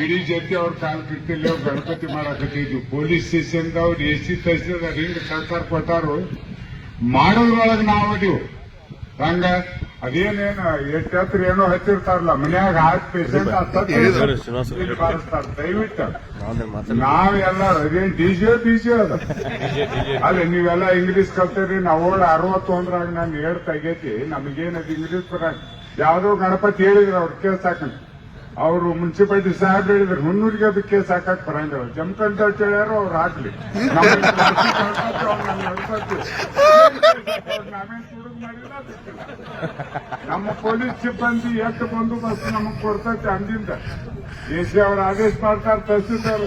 ಇಡೀ ಜೊತೆ ಅವ್ರ ಕಾಲ್ ಕಿಟ್ಟಿಲ್ಲ ಗಣಪತಿ ಮಾಡಾಕತ್ತಿದ್ವಿ ಪೊಲೀಸ್ ಸ್ಟೇಷನ್ ಅವ್ರು ಎ ಸಿ ತಹಸೀಲ್ದಾರ್ ಹಿಂಗ್ ಸರ್ಕಾರ ಕೊಟ್ಟಾರು. ಮಾಡೋದ್ರೊಳಗೆ ನಾವು ಅದೀವು. ಹಂಗ ಅದೇನೇನು ಎಷ್ಟು ಹತ್ರ ಏನೋ ಹಚ್ಚಿರ್ತಾರಲ್ಲ ಮನ್ಯಾಗ ಹಾರ್ಟ್ ಪೇಷಂಟ್ ಬಾರಿಸ್ತಾರ ದಯವಿಟ್ಟು. ನಾವೆಲ್ಲ ಅದೇನ್ ಡಿಜೆ ಡಿಜೆ ಅದ. ಅಲ್ಲ ನೀವೆಲ್ಲ ಇಂಗ್ಲಿಷ್ ಕಲ್ತೀರಿ ನಾವು ಓಡ್ ಅರವತ್ತೊಂದ್ರಾಗ ನಾನು ಹೇಳ್ತಾ ತೆಗೈತಿ. ನಮಗೇನದು ಇಂಗ್ಲಿಷ್ ಬರ ಯಾವ್ದೋ ಗಣಪತಿ ಹೇಳಿದ್ರು ಅವ್ರ ಕೇಸ್ ಹಾಕಂತ ಅವರು ಮುನ್ಸಿಪಾಲಿಟಿ ಸಾಹೇಬ್ ಹೇಳಿದ್ರು, ಮುನ್ನೂರಿಗೆ ಅದಕ್ಕೆ ಸಾಕಾಗಿ ಬರಂಗಿಲ್ಲ ಜಮಖಂಡ್ ಅಂತ ಹೇಳ್ಯಾರ ಅವ್ರು ಆಗ್ಲಿ. ಅವ್ರು. ನಮ್ಮ ಪೊಲೀಸ್ ಸಿಬ್ಬಂದಿ ಎಷ್ಟು ಬಂದೋಬಸ್ತ್ ನಮಗ್ ಕೊಡ್ತೈತೆ ಅಂದಿಂದ. ಸಿ ಅವ್ರ ಆದೇಶ ಮಾಡ್ತಾರೆ ತಹಸೀಲ್ದಾರ್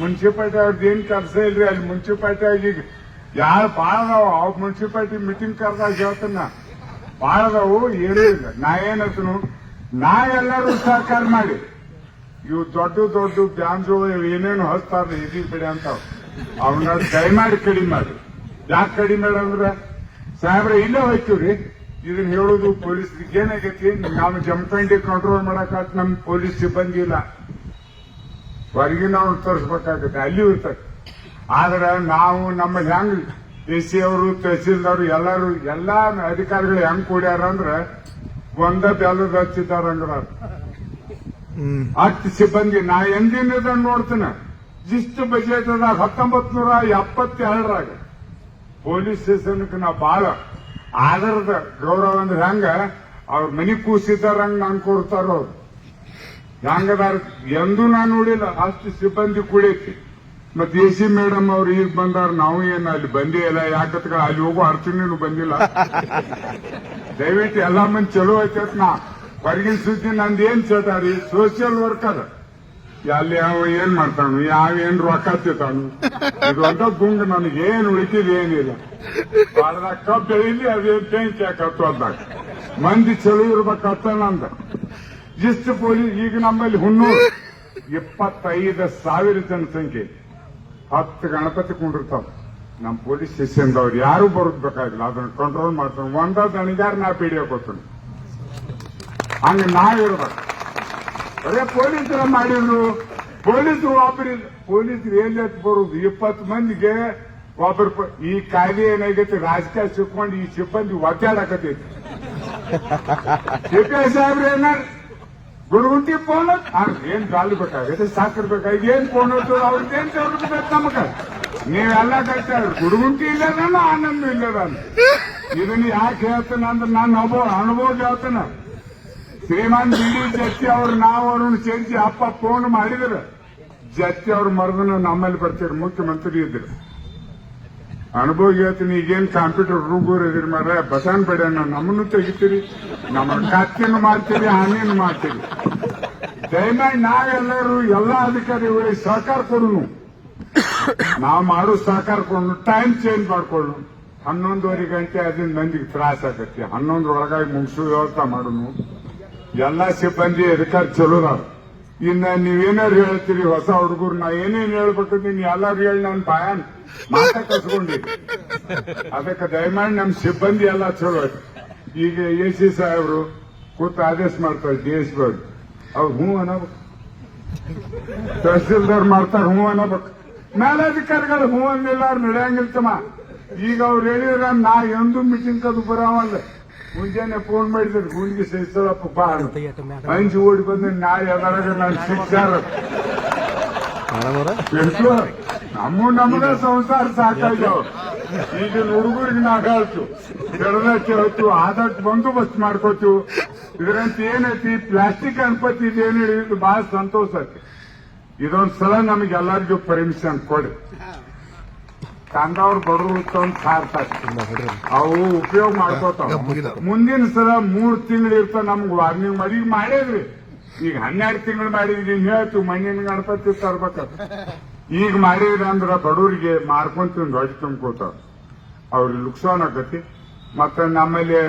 ಮುನ್ಸಿಪಾಲಿಟಿ ಅವ್ರದ್ದು ಏನ್ ಕೆಲಸ ಇಲ್ರಿ, ಅಲ್ಲಿ ಮುನ್ಸಿಪಾಲಿಟಿ ಈಗ ಯಾರು ಭಾಳ ಅದಾವ ಅವ್ ಮುನ್ಸಿಪಾಲಿಟಿ ಮೀಟಿಂಗ್ ಕರೆದಾಗ ಹೇಳ್ತಾನ. ಭಾಳ ಅದಾವು ಏನೂ ಇಲ್ಲ ನಾ ಏನಂತನು ನಾವೆಲ್ಲರೂ ಸಹಕಾರ ಮಾಡಿ. ಇವು ದೊಡ್ಡ ದೊಡ್ಡ ಬ್ಯಾಂಜು ಏನೇನು ಹಚ್ತಾರೆ ಎದಿ ಬಿಡಿ ಅಂತ ಅವನ್ನ ದಯಮಾಡಿ ಕಡಿಮೆ ಮಾಡಿ ಯಾಕೆ ಕಡಿಮೆ ಮಾಡಂದ್ರೆ ಸಾಹೇಬ್ರೆ, ಇಲ್ಲೇ ಹೋಯ್ತೀವ್ರಿ. ಇದನ್ನ ಹೇಳೋದು ಪೊಲೀಸ್ರಿಗೆ ಏನಾಗೈತಿ? ನಾವು ಜಮಖಂಡಿ ಕಂಟ್ರೋಲ್ ಮಾಡಕ್ ನಮ್ ಪೊಲೀಸ್ ಸಿಬ್ಬಂದಿ ಇಲ್ಲ. ಹೊರಗಿನ ಅವ್ರು ತೋರಿಸ್ಬೇಕಾಗತ್ತೆ, ಅಲ್ಲಿ ಆದ್ರೆ ನಾವು ನಮ್ಮ ಹೆಂಗ್ ಎ ಸಿ ಅವರು, ತಹಸೀಲ್ದಾರ್ ಎಲ್ಲರೂ, ಎಲ್ಲಾ ಅಧಿಕಾರಿಗಳು ಹೆಂಗ್ ಕೂಡ್ಯಾರ ಅಂದ್ರೆ ಒಂದ ಬೆಲ್ಲದ ಅಂಗಡ ಹತ್ತು ಸಿಬ್ಬಂದಿ, ನಾ ಎಂದಿನದ ನೋಡ್ತೀನಿ? ಜಿಸ್ಟ್ ಬಜೆಟ್ ಅದಾಗ ಹತ್ತೊಂಬತ್ ನೂರ ಎಪ್ಪತ್ತೆರಡರಾಗ ಪೊಲೀಸ್ ಸ್ಟೇಷನ್ಗೆ ನಾ ಬಾಳ ಆಧಾರದ ಗೌರವ ಅಂದ್ರೆ ಹೆಂಗ? ಅವ್ರ ಮನಿ ಕೂಸಿದ್ದಾರಂಗ ನಾನು ಕೊಡ್ತಾರ ಅವ್ರು. ಹೆಂಗದಾರ? ಎಂದೂ ನಾನು ನೋಡಿಲ್ಲ. ಅಷ್ಟು ಸಿಬ್ಬಂದಿ ಕುಡಿಯೈತಿ ಮತ್ತೆ ಎ ಸಿ ಮೇಡಮ್ ಅವ್ರು ಈಗ ಬಂದಾರ, ನಾವು ಏನು ಅಲ್ಲಿ ಬಂದೇ ಇಲ್ಲ ಯಾಕತ್ಗ ಅಲ್ಲಿ ಹೋಗೋ ಅರ್ಚನೆನೂ ಬಂದಿಲ್ಲ. ದಯವಿಟ್ಟು ಎಲ್ಲಾ ಮಂದಿ ಚಲೋ ಐತತ್ ನಾ ಹೊರಗಿನ ಸುದ್ದಿ ನಂದು ಏನ್ ಚೇತಾರಿ? ಸೋಷಿಯಲ್ ವರ್ಕರ್ ಅಲ್ಲಿ ಯಾವ ಏನ್ ಮಾಡ್ತಾನು, ಯಾವ ಏನ್ ರೊಕ್ಕ ತಿಂತಾನು ಇದು ಗುಂಗ್ ನನಗೆ ಏನ್ ಏನಿಲ್ಲ. ಬಾಳದಾಗ ಕಬ್ಬು ಬೆಳೀಲಿ ಅದೇನ್ ಪೇಂಚ್ ಹಾಕತ್ತು ಅದ್ದಾಗ ಮಂದಿ ಚಲೋ ಇರ್ಬೇಕತ್ತ ನಂದ. ಇಷ್ಟು ಪೊಲೀಸ್, ಈಗ ನಮ್ಮಲ್ಲಿ ಹುನ್ನೂರು ಇಪ್ಪತ್ತೈದು ಸಾವಿರ ಜನಸಂಖ್ಯೆ ಹತ್ತು ಗಣಪತಿ ಕುಂಡಿರ್ತಾವ. ನಮ್ಮ ಪೊಲೀಸ್ ಸ್ಟೇಷನ್ದವ್ರು ಯಾರು ಬರೋದು ಬೇಕಾಗಿಲ್ಲ. ಅದನ್ನ ಕಂಟ್ರೋಲ್ ಮಾಡ್ತಾನೆ ಒಂದ ದಣಿಗಾರ ನಾ ಪಿಡಿಯೋ ಕೊಡ್ತೀನಿ. ಹಂಗ ನಾವಿರ್ಬೇಕು ಬರೇ ಪೊಲೀಸರ ಮಾಡಿದ್ರು ಪೊಲೀಸರು ಒಬ್ಬರಿ ಪೊಲೀಸರು ಎಲ್ಲಿ ಬರುದು. ಇಪ್ಪತ್ತು ಮಂದಿಗೆ ಒಬ್ಬರು ಈ ಕಾಯ್ದೆ ಏನಾಗೈತಿ? ರಾಜಕೀಯ ಸಿಕ್ಕೊಂಡು ಈ ಸಿಬ್ಬಂದಿ ಒದ್ದಾಡಕತ್ತೈತಿ. ಸಿಪಿಐ ಸಾಹೇಬ್ರು ಏನಾರ ಗುರುಗುಂಟಿ ಫೋನ್ ಏನ್ ಗಾಲಿ ಬೇಕಾಗೈತೆ ಸಾಕರ್ ಬೇಕಾಗಿ ಏನ್ ಫೋನ್ ಅವ್ರಿಗೆ ಏನ್ ತಗೊಳ್ಬೇಕು ನಮಗ? ನೀವೆಲ್ಲ ಕಟ್ಟಾರ ಗುಡುಗುಂಟಿ ನಾನು ಆನಂದ ಇಲ್ಲದಾನ ಇದನ್ನ ಯಾಕೆ ಹೇಳ್ತೇನೆ ಅಂದ್ರೆ ನಾನು ಅನುಭವ ಅನುಭವ ಹೇಳ್ತಾನ. ಶ್ರೀಮಾನ್ ಬಿ. ಡಿ. ಜತ್ತಿ ಅವ್ರು, ನಾವು ಅವ್ರನ್ನ ಸೇರಿಸಿ ಅಪ್ಪ ಫೋನ್ ಮಾಡಿದ್ರು. ಜತ್ತಿ ಅವ್ರ ಮರದನ್ನು ನಮ್ಮಲ್ಲಿ ಬರ್ತೀರಿ ಮುಖ್ಯಮಂತ್ರಿ ಇದ್ರು. ಅನುಭವ ಹೇಳ್ತೀನಿ, ಈಗೇನು ಕಂಪ್ಯೂಟರ್ ಹುಡುಗರು ಇದ್ರಿ ಮಾರ್ರೆ? ಬಸನ್ ಬೇಡ ನಮ್ಮನ್ನು ತೆಗಿತೀರಿ. ನಮ್ಮ ಕತ್ತಿನ ಮಾಡ್ತೀರಿ, ಹಣ್ಣಿನ ಮಾಡ್ತೀರಿ. ದಯಮಾಡಿ ನಾವೆಲ್ಲರೂ ಎಲ್ಲಾ ಅಧಿಕಾರಿಗಳಿಗೆ ಸಹಕಾರ ಕೊಡುನು. ನಾವು ಮಾಡೋ ಸಹಕಾರ ಕೊಡೋಣ ಟೈಮ್ ಚೇಂಜ್ ಮಾಡ್ಕೊಳ್ಳು ಹನ್ನೊಂದುವರೆ ಗಂಟೆ ಅದನ್ನ ನಂದಿಗೆ ತ್ರಾಸ ಆಗತ್ತೆ. ಹನ್ನೊಂದರೊಳಗಾಗಿ ಮುಗಿಸೋ ವ್ಯವಸ್ಥೆ ಮಾಡುನು. ಎಲ್ಲ ಸಿಬ್ಬಂದಿ ಅಧಿಕಾರಿ ಚಲೋ ಅದಾರ. ಇನ್ನ ನೀವೇನಾರು ಹೇಳ್ತೀರಿ ಹೊಸ ಹುಡುಗರು ನಾ ಏನೇನ್ ಹೇಳ್ಬೇಕು ನೀನ್ ಎಲ್ಲಾರು ಹೇಳಿ ನಾನು ಬಾಯನ್. ಮಾತ ಕಸ್ಕೊಂಡಿ ಅದಕ್ಕೆ ದಯಮಾಡಿ ನಮ್ ಸಿಬ್ಬಂದಿ ಎಲ್ಲ ಚಲೋ ಈಗ ಎ ಸಿ ಸಾಹೇಬ್ರು ಕೂತ್ ಆದೇಶ ಮಾಡ್ತಾರೆ, ಡಿ ಎಸ್ ಬಿ ಅವ್ರು ಹ್ಞೂ ಅನ್ನಬೇಕು ತಹಸೀಲ್ದಾರ್ ಮಾಡ್ತಾರೆ, ಹ್ಞೂ ಅನ್ನಬೇಕು ಮೇಲಧಿಕಾರಿಗಳು ಹ್ಞೂ ಅನ್ನಿಲ್ಲ, ಅವ್ರು ನಡೆಯಂಗಿಲ್ತಮ್ಮ ಈಗ ಅವ್ರು ಹೇಳಿದ್ರ ನಾ ಎಂದು ಮೀಟಿಂಗ್ ಕದು ಬರಾವಲ್ಲ ಮುಂಜಾನೆ ಫೋನ್ ಮಾಡಿದ್ರು ಗುಂಡಿಗೆ ಸೇರಿಸಲಪ್ಪ ಬಾರು. ಹಂಚಿ ಓಡಿ ಬಂದ್ರೆ ನಾಳೆ ಅದರಾಗ ನಾನು ಸಿಕ್ಕಾರ ನಮ್ಮ ನಮಗ ಸಂಸಾರ ಸಾಕಾಗ್ಯಾವ ಈಗಿನ ಹುಡುಗರಿಗೆ ನಾ ಹೇಳ್ತು ಹೊತ್ತು ಆದಷ್ಟು ಬಂದೋಬಸ್ತ್ ಮಾಡ್ಕೋತೀವಿ ಇದರಂತ ಏನೈತಿ? ಪ್ಲಾಸ್ಟಿಕ್ ಗಣಪತಿ ಇದೇನು ಹಿಡಿದು ಬಹಳ ಸಂತೋಷ ಐತಿ ಇದೊಂದ್ ಸಲ ನಮಗೆ ಎಲ್ಲರಿಗೂ ಪರ್ಮಿಷನ್ ಕೊಡಿ. ಕಂದವ್ರು ಬಡವರು ಅಂತ ಸಾರ್ತಾರೆ ಅವು ಉಪಯೋಗ ಮಾಡ್ಕೋತಾವ ಮುಂದಿನ ಸಲ ಮೂರ್ ತಿಂಗಳು ಇರ್ತಾವ ನಮ್ಗೆ ವಾರ್ನಿಂಗ್ ಮಾಡಿ ಈಗ ಮಾಡಿದ್ರಿ. ಈಗ ಹನ್ನೆರಡು ತಿಂಗಳು ಮಾಡಿದ್ರಿ ಹೇಳ್ತು ಮಣ್ಣಿನ ಗಣಪತಿ ತರ್ಬೇಕಂತ. ಈಗ ಮಾಡಿದ್ರಿ ಅಂದ್ರ ಬಡವರಿಗೆ ಮಾರ್ಕೊಂತ ಹೊಡಿ ತುಂಬ್ಕೋತಾವ ಅವ್ರಿಗೆ ಲುಕ್ಸಾನ್ ಆಗತಿ ಮತ್ತೆ ನಮ್ಮಲ್ಲಿ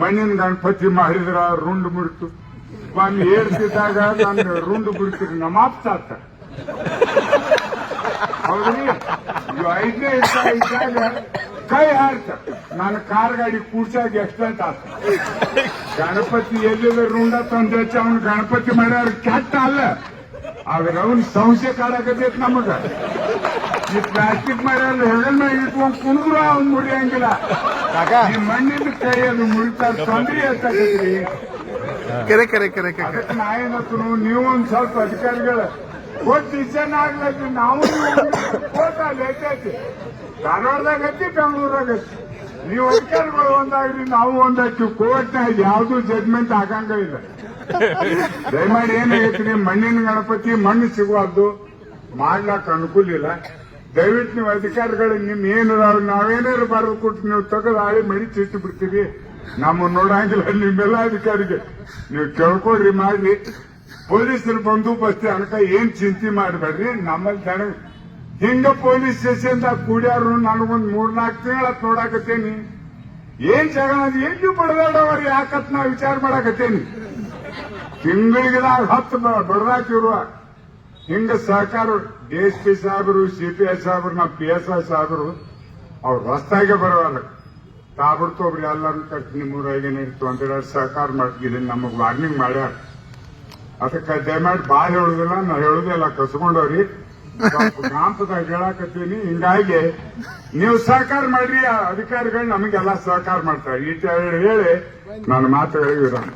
ಮಣ್ಣಿನ ಗಣಪತಿ ಮಾಡಿದ್ರ ರುಂಡ್ ಬಿಡ್ತು ಒಮ್ಮೆ ಏರ್ಸಿದಾಗ ನಾನು ರುಂಡ್ ಬಿಡ್ತೀರಿ ನಮ್ಮ ಅಪ್ಪ ಹೌದ್ರಿ? ಇವ್ ಐದನೇ ಇದ್ದಾಗ ಕೈ ಹಾರ್ತ ನಾನು ಕಾರ್ ಗಾಡಿ ಕೂಡ್ಸಾಗ ಎಕ್ಸ್ಟೆಂಟ್ ಆತ. ಗಣಪತಿ ಎಲ್ಲಿದೆ ರುಂಡ ತಂದೆ ಅವನು ಗಣಪತಿ ಮಾಡ್ಯಾರ. ಕೆಟ್ಟ ಅಲ್ಲ. ಆದ್ರೆ ಅವನ್ ಸಂಶಯ ಕಾಡಕತ್ತೈತ್ ನಮಗ. ಈ ಪ್ಲಾಸ್ಟಿಕ್ ಮಾಡ್ಯಾರ ಹೆಗಲ್ ಮ್ಯಾಗ ಇಟ್ಕೊಂಡ್ ಕುಣಿದ್ರು ಅವ್ನು ಮುರಿಯಂಗಿಲ್ಲ. ಈ ಮಣ್ಣಿನ ಕೈ ಅದು ಮುರಿತಾರ ತೊಂದ್ರೆ ಎಷ್ಟಾಗತ್ರಿ ಕರೆ ಕರೆ ಕರೆ ಕರೆ. ಅದಕ್ಕೆ ನಾ ಏನತ್ತನು ನೀವು ಒಂದ್ ಸ್ವಲ್ಪ ಅಧಿಕಾರಿಗಳ ಕೊಟ್ಟು ಜನ ಆಗ್ಲತ್ತಿ ನಾವು ಐತೈತಿ ಧಾರವಾಡದಾಗ ಐತಿ ಬೆಂಗಳೂರಾಗ ಐತಿ ನೀವು ಅಧಿಕಾರಿಗಳು ಒಂದಾಗ್ರಿ, ನಾವು ಒಂದಾಗ್ತೀವಿ. ಕೋರ್ಟ್ನಾಗ ಯಾವ್ದು ಜಜ್ಮೆಂಟ್ ಆಗಂಗ ಇಲ್ಲ. ದಯಮಾಡಿ ಏನಾಗೈತಿ ಮಣ್ಣಿನ ಗಣಪತಿ, ಮಣ್ಣು ಸಿಗುವದ್ದು ಮಾಡ್ಲಾಕ ಅನುಕೂಲ ಇಲ್ಲ. ದಯವಿಟ್ಟು ನೀವು ಅಧಿಕಾರಿಗಳು, ನಿಮ್ ಏನು ನಾವೇನಾದ್ರು ಬರೆದು ಕೊಟ್ಟು ನೀವು ತಗದು ಆಳಿ ಮಡಿ ಚಿಟ್ಟು ಬಿಡ್ತೀವಿ. ನಮ್ಮ ನೋಡಂಗಿಲ್ಲ, ನಿಮ್ಮೆಲ್ಲ ಅಧಿಕಾರಿಗೆ. ನೀವು ಕೇಳ್ಕೊಡ್ರಿ ಮಾಡ್ರಿ ಪೊಲೀಸರು ಬಂದೋಬಸ್ತಿ ಅನಕ ಏನ್ ಚಿಂತೆ ಮಾಡಬೇಡ್ರಿ? ನಮ್ಮಲ್ಲಿ ಜನ ಹಿಂಗ ಪೊಲೀಸ್ ಸ್ಟೇಷನ್ ದಾಗ ಕೂಡ್ಯಾರು ನನಗೊಂದ್ ಮೂರ್ನಾಲ್ಕು ತಿಂಗಳ ನೋಡಾಕತ್ತೇನಿ. ಏನ್ ಜಗಳ ಎಲ್ಲಿ ಬಡದಾಡವ್ರಿ ಯಾಕತ್ ನಾ ವಿಚಾರ ಮಾಡಾಕತ್ತೇನಿ? ತಿಂಗಳಿಗೆದಾಗ ಹತ್ತು ಬಡದಾಕಿರುವ ಹಿಂಗ ಸಹಕಾರ ಎಸ್ ಪಿ ಸಾಹೇಬರು ಸಿ ಪಿ ಎಸ್ ಸಾಹೇಬರು ನಮ್ಮ ಪಿ ಎಸ್ ಐ ಸಾಹೇಬರು ಅವ್ರು ರಸ್ತಾಗೆ ಬರವಲ್ಲ ತಾಬಿಡ್ತೊಬ್ರಿ ಎಲ್ಲರೂ ಕಟ್ಟಿ ನಿಮ್ಮೂರಾಗ ಏನಿತ್ತು ಅಂತೇಳಿ ಸಹಕಾರ ಮಾಡ್ತಿದ್ದೀನಿ ನಮಗ್ ವಾರ್ನಿಂಗ್ ಮಾಡ್ಯಾರ. ಅದಕ್ಕೆ ದಯಮಾಡಿ ಬಾಳ್ ಹೇಳುದಿಲ್ಲ, ನಾ ಹೇಳುದಿಲ್ಲ ಕಸ್ಕೊಂಡವ್ರಿ ಗ್ರಾಮದಾಗ ಹೇಳಾಕತ್ತೀನಿ. ಹಿಂಗಾಗಿ ನೀವು ಸಹಕಾರ ಮಾಡ್ರಿ ಅಧಿಕಾರಿಗಳು ನಮಗೆಲ್ಲ ಸಹಕಾರ ಮಾಡ್ತಾರೆ. ಈ ಹೇಳಿ, ನನ್ನ ಮಾತುಗಳಿಗೆ ವಿರಾಮ.